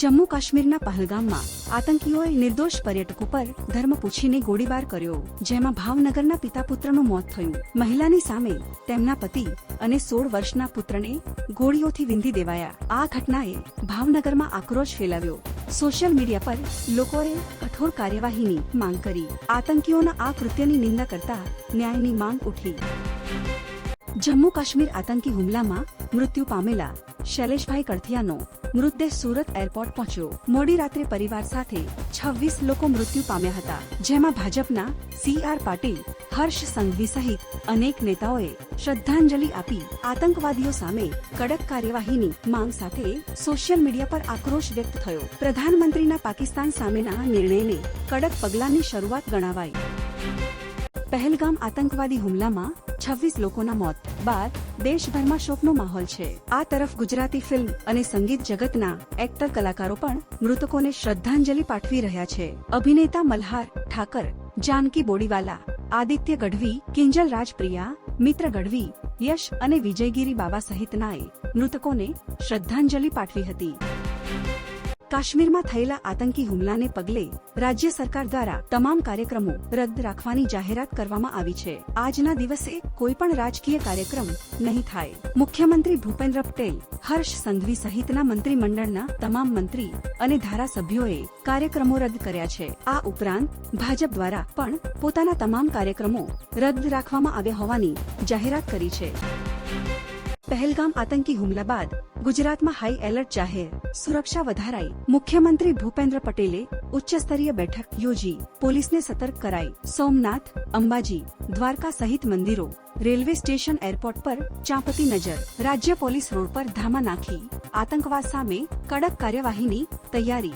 જમ્મુ કાશ્મીરના પહલગામમાં આતંકીઓએ નિર્દોષ પર્યટકો પર ધર્મ પૂછીને ગોળીબાર કર્યો, જેમાં ભાવનગરના પિતા પુત્રનું મોત થયું. મહિલાની સામે તેમના પતિ અને સોળ વર્ષના પુત્રને ગોળીઓથી વિંધી દેવાયા. આ ઘટનાએ ભાવનગરમાં આક્રોશ ફેલાવ્યો. સોશિયલ મીડિયા પર લોકોએ કઠોર કાર્યવાહીની માંગ કરી. આતંકીઓના આ કૃત્યની નિંદા કરતા ન્યાયની માંગ ઉઠી. જમ્મુ કાશ્મીર આતંકી હુમલામાં મૃત્યુ પામેલા શૈલેષભાઈ કડથિયાનો મૃતદેહ સુરત એરપોર્ટ પહોંચ્યો. મોડી રાત્રે પરિવાર સાથે છવ્વીસ લોકો મૃત્યુ પામ્યા હતા, જેમાં ભાજપના સી આર પાટીલ, હર્ષ સંઘવી સહિત અનેક નેતાઓએ શ્રદ્ધાંજલિ આપી આતંકવાદીઓ સામે કડક કાર્યવાહીની માંગ સાથે સોશિયલ મીડિયા પર આક્રોશ વ્યક્ત થયો. પ્રધાનમંત્રીના પાકિસ્તાન સામેના નિર્ણયને કડક પગલાંની શરૂઆત ગણાવાઈ. પહેલગામ આતંકવાદી હુમલામાં છવ્વીસ લોકોના મોત બાદ દેશભરમાં શોકનો માહોલ છે. આ તરફ ગુજરાતી ફિલ્મ અને સંગીત જગતના એક્ટર કલાકારો પણ મૃતકોને શ્રદ્ધાંજલિ પાઠવી રહ્યા છે. અભિનેતા મલ્હાર ઠાકર, જાનકી બોડીવાલા, આદિત્ય ગઢવી, કિંજલ રાજપ્રિયા, મિત્ર ગઢવી, યશ અને વિજયગીરી બાબા સહિતનાએ મૃતકોને શ્રદ્ધાંજલિ પાઠવી હતી. કાશ્મીરમાં થયેલા આતંકી હુમલાને પગલે રાજ્ય સરકાર દ્વારા તમામ કાર્યક્રમો રદ રાખવાની જાહેરાત કરવામાં આવી છે. આજના દિવસે કોઈ પણ રાજકીય કાર્યક્રમ નહીં થાય. મુખ્યમંત્રી ભૂપેન્દ્ર પટેલ, હર્ષ સંઘવી સહિતના મંત્રીમંડળના તમામ મંત્રી અને ધારાસભ્યોએ કાર્યક્રમો રદ કર્યા છે. આ ઉપરાંત ભાજપ દ્વારા પણ પોતાના તમામ કાર્યક્રમો રદ રાખવામાં આવ્યા હોવાની જાહેરાત કરી છે. પહેલગામ આતંકી હુમલા બાદ ગુજરાતમાં હાઈ એલર્ટ જાહેર. સુરક્ષા વધારાઈ. મુખ્યમંત્રી ભૂપેન્દ્ર પટેલે ઉચ્ચ સ્તરીય બેઠક યોજી. પોલીસને સતર્ક કરાઈ. સોમનાથ, અંબાજી, દ્વારકા સહિત મંદિરો, રેલવે સ્ટેશન એરપોર્ટ પર ચાંપતી નજર. રાજ્ય પોલીસ રોડ પર ધામા નાખી. આતંકવાદ સામે કડક કાર્યવાહીની તૈયારી.